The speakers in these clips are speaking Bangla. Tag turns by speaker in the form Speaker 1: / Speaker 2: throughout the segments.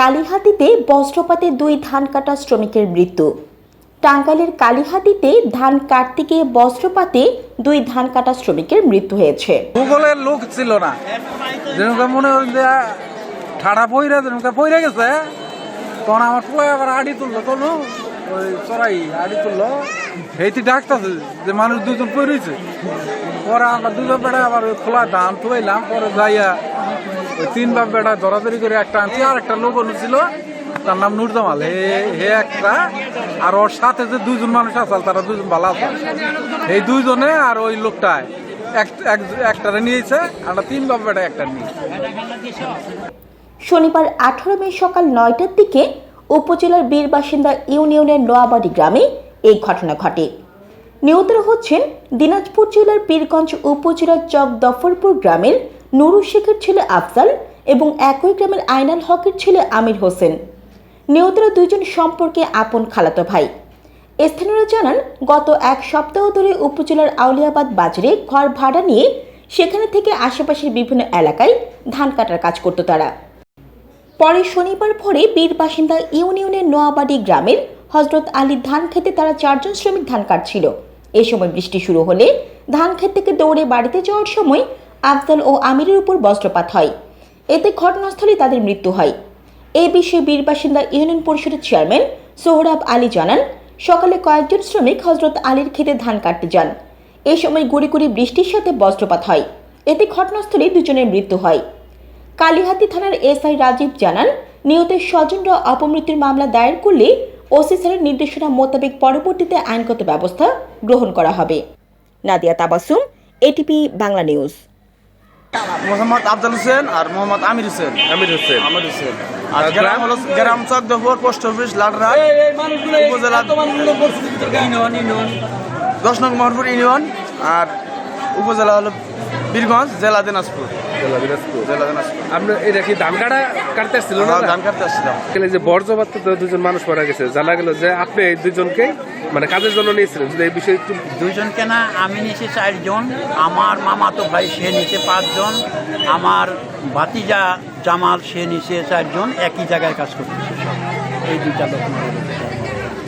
Speaker 1: কালীহাতিতে বজ্রপাতে দুই ধান কাটা শ্রমিকের মৃত্যু। টাঙ্গাইলের কালীহাতিতে ধান কাটতে গিয়ে বজ্রপাতে দুই ধান কাটা শ্রমিকের মৃত্যু হয়েছে।
Speaker 2: ভূগোলের লোক ছিল না। যেরকম মনে হয় যে ঠাড়া পইরা যেরকম পইরা গেছে, তখন আমার পোলা আবার আড়ি তুললো কোনো ওই চড়াই আড়ি তুললো। সেইটি ডাকতেছে যে মানুষ দুজন পইরেছে পরে আমরা দুজন বেড়া আবার খোলা ধান থুইলাম পরে যাইয়া ধরাধরি করে একটা আনছি আর একটা লোক ছিল তার নাম হে হে একটা, আর ওর সাথে যে মানুষ আসাল তারা দুজন ভালো আছে। এই দুইজনে আর ওই লোকটায় নিয়েছে, আর একটা নিয়েছে
Speaker 1: শনিবার আঠারো মে সকাল নয়টার দিকে উপজেলার বীর বাসিন্দা ইউনিয়নের নোয়াবাড়ি গ্রামে এই ঘটনা ঘটে। নিহতরা হচ্ছেন দিনাজপুর জেলার পীরগঞ্জ উপজেলার চক দফরপুর গ্রামের নুরু শেখের ছেলে আফজাল এবং একই গ্রামের আইনাল হকের ছেলে আমির হোসেন। নিহতরা দুইজন সম্পর্কে আপন খালাতো ভাই। স্থানীয়রা জানান, গত এক সপ্তাহ ধরে উপজেলার আউলিয়াবাদ বাজারে ঘর ভাড়া নিয়ে সেখানে থেকে আশেপাশের বিভিন্ন এলাকায় ধান কাটার কাজ করত তারা। পরে শনিবার ভোরে বীর বাসিন্দা ইউনিয়নের নোয়াবাড়ি গ্রামের হজরত আলীর ধান খেতে তারা চারজন শ্রমিক ধান কাটছিল। এ সময় বৃষ্টি শুরু হলে ধান ক্ষেত থেকে দৌড়ে বাড়িতে যাওয়ার সময় আফজাল ও আমিরের উপর বজ্রপাত হয়। এতে ঘটনাস্থলে তাদের মৃত্যু হয়। এ বিষয়ে বীর বাসিন্দা ইউনিয়ন পরিষদের চেয়ারম্যান সোহরাব আলী জানান, সকালে কয়েকজন শ্রমিক হজরত আলীর খেতে ধান কাটতে যান। এ সময় গুড়ি গুড়ি বৃষ্টির সাথে বজ্রপাত হয়। এতে ঘটনাস্থলে দুজনের মৃত্যু হয়। কালীহাতি থানার এসআই রাজীব জানান নিহতের স্বজনরা অপমৃত্যুর মামলা দায়ের করলে ওসি স্যারের নির্দেশনা মোতাবেক পরবর্তীতে আইনগত ব্যবস্থা গ্রহণ করা হবে। Nadia Tabassum, ATP Bangla news.
Speaker 3: Mohammad Afzal Hossain আর মোহাম্মদ আমির হোসেন।
Speaker 4: আমির হোসেন।
Speaker 3: আমির হোসেন। আর
Speaker 4: আর
Speaker 3: গ্রাম? হলো গ্রাম চক চকদপুর পোস্ট অফিস লাটরা উপজেলা দশ নং মোহনপুর ইউনিয়ন। আর উপজেলা হলো বীরগঞ্জ জেলা দিনাজপুর।
Speaker 4: জেলা দিনাজপুর।
Speaker 3: জেলা দিনাজপুর।
Speaker 4: আপনার এটা কি ধান কাটা কাটতে আসছিল না
Speaker 3: ধান কাটতে আসছিলাম।
Speaker 4: গেলে যে বর্জ্যপাত তো দুজন মানুষ মারা গেছে জানা গেল যে আপনি এই দুজনকে মানে কাজের জন্য নিয়েছিলেন যদি এই বিষয়ে একটু
Speaker 5: না আমি নিয়েছি চারজন আমার মামাতো ভাই সে নিচে পাঁচজন আমার ভাতিজা জামাল সে নিচে চারজন একই জায়গায় কাজ করতেছে এই দুইটা লোক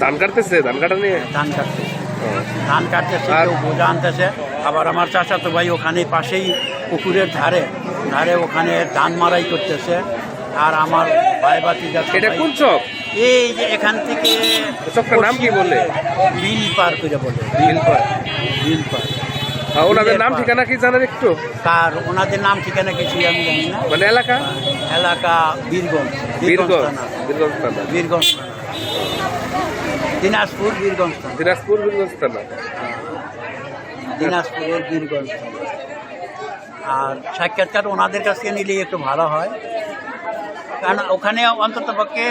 Speaker 4: ধান কাটতেছে ধান কাটা নিয়ে?
Speaker 5: ধান কাটতেছে। ধান কাটতেছে কেউ বোঝা আনতেছে। আবার আমার চাচাতো ভাই ওখানে পাশেই পুকুরের ধারে। ধারে ওখানে ধান মারাই করতেছে। আর আমার ভাই ভাতিজা
Speaker 4: এটা কোন চক?
Speaker 5: এই যে এখান থেকে
Speaker 4: চকটার নাম কি বললে?
Speaker 5: বিল পার করে বলে।
Speaker 4: বিলপাড়।
Speaker 5: বিল পার।
Speaker 4: ওনাদের নাম ঠিকানা কি জানেন একটু?
Speaker 5: কার? ওনাদের নাম ঠিকানা কিছু আমি জানি না।
Speaker 4: মানে এলাকা?
Speaker 5: এলাকা বীরগঞ্জ।
Speaker 4: বীরগঞ্জ। বীরগঞ্জ।
Speaker 5: দিনাজপুর বীরগঞ্জ থানা।
Speaker 4: দিনাজপুর বীরগঞ্জ থানা?
Speaker 5: দিনাজপুরের বীরগঞ্জ আর সাক্ষাৎকার ওনাদের কাছ থেকে নিলেই একটু ভালো হয়। কারণ ওখানে অন্তত পক্ষে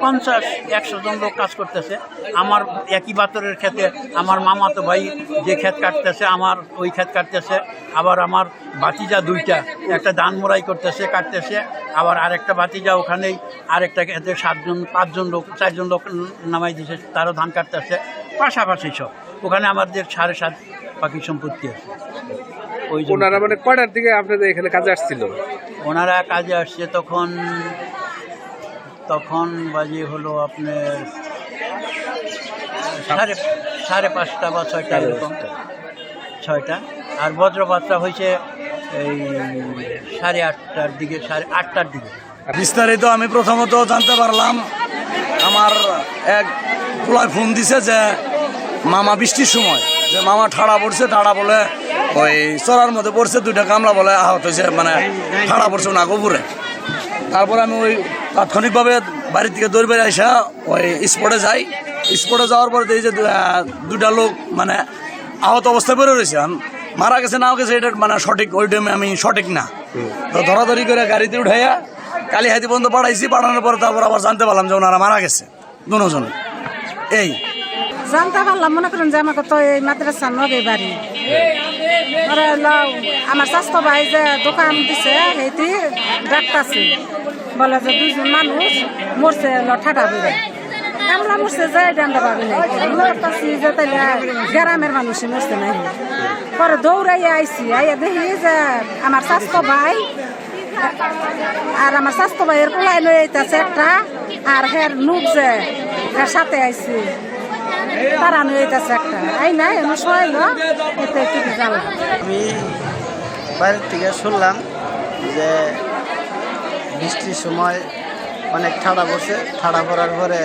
Speaker 5: পঞ্চাশ একশো জন লোক কাজ করতেছে। আমার একই বাতরের ক্ষেতে আমার মামাতো ভাই যে ক্ষেত কাটতেছে আমার ওই ক্ষেত কাটতেছে। আবার আমার বাতিজা দুইটা একটা ধান মোড়াই করতেছে কাটতেছে। আবার আরেকটা বাতিজা ওখানেই আরেকটা ক্ষেতে সাতজন পাঁচজন লোক চারজন লোক নামাই দিয়েছে তারও ধান কাটতেছে। পাশাপাশি সব। ওখানে আমাদের সাড়ে সাত পাখি সম্পত্তি আছে। ওই
Speaker 4: ওনারা মানে কয়টার দিকে আপনাদের এখানে কাজে আসছিল?
Speaker 5: ওনারা কাজে আসছে তখন তখন বাজে হলো আপনার সাড়ে সাড়ে পাঁচটা বা ছয়টা এরকম। ছয়টা। আর বজ্রপাতটা হয়েছে এই সাড়ে আটটার দিকে সাড়ে আটটার দিকে।
Speaker 3: বিস্তারিত আমি প্রথমত জানতে পারলাম আমার এক পোলায় ফোন দিছে যে মামা বৃষ্টির সময় যে মামা ঠাড়া পড়ছে ঠাড়া বলে ওই চড়ার মধ্যে পড়ছে দুইটা কামলা বলে আহত হয়েছে মানে ঠাড়া পড়ছে না গোপুরে তারপর আমি ওই তাৎক্ষণিকভাবে বাড়ির থেকে দৌড় বেড়ে আসা ওই স্পটে যাই। স্পটে যাওয়ার পর দেখি যে দু- আহ, দুইটা লোক মানে আহত অবস্থায় পড়ে রয়েছে। এখন মারা গেছে নাও গেছে এটা মানে সঠিক ওই টাইমে আমি সঠিক না। তো ধরাধরি করে গাড়িতে উঠাইয়া কালীহাতি পর্যন্ত পাঠাইছি। পাঠানোর পর তারপর আবার জানতে পারলাম যে ওনারা মারা গেছে দুজনে। এই।
Speaker 6: জানতে পারলাম মনে করেন যে আমাকে তো এই মাদ্রাসার নগে বাড়ি। আমার স্বাস্থ্য ভাই যে দোকান দিছে সেইটি ডাক্তারছে বলে যে দুজন মানুষ মরছে ঠাটা বেড়ে কামলা মরছে যে এটা আমরা ভাবি নাই করতেছি যে তাইলে গ্রামের মানুষই মরছে নাই। পরে দৌড়াইয়া আইসি আইয়া দেখি যে আমার স্বাস্থ্য ভাই আর আমার স্বাস্থ্য ভাইয়ের পোলাই লই আইতাছে একটা, আর হের নুক যে সাথে আইছি, তারা নিয়ে একটা। আই না এমন সহাইল এতে একটু
Speaker 7: আমি বাইরের থেকে শুনলাম যে বৃষ্টির সময় অনেক ঠাড়া পড়ছে। ঠাড়া পড়ার পরে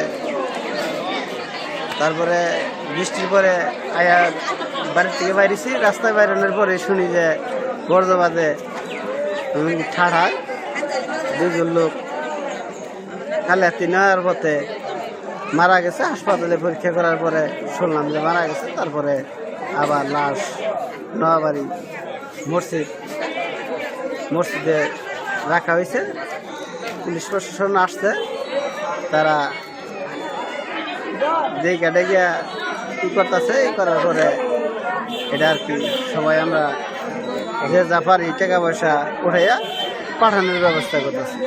Speaker 7: তারপরে বৃষ্টির পরে আয়া বাড়ির থেকে বাইরেছি, রাস্তায় বাইরানোর পরে শুনি যে বর্ধবাদে ঠাড়া। দুজন লোক কালিয়াতি নেওয়ার পথে মারা গেছে। হাসপাতালে পরীক্ষা করার পরে শুনলাম যে মারা গেছে, তারপরে আবার লাশ নোয়াবাড়ি মসজিদ মসজিদে রাখা হয়েছে। পুলিশ প্রশাসন আসছে, তারা দেখা ডেকে ই করতেছে, এই করার পরে এটা আর কি সবাই আমরা যে যা টাকা পয়সা উঠাইয়া পাঠানোর ব্যবস্থা করতেছি।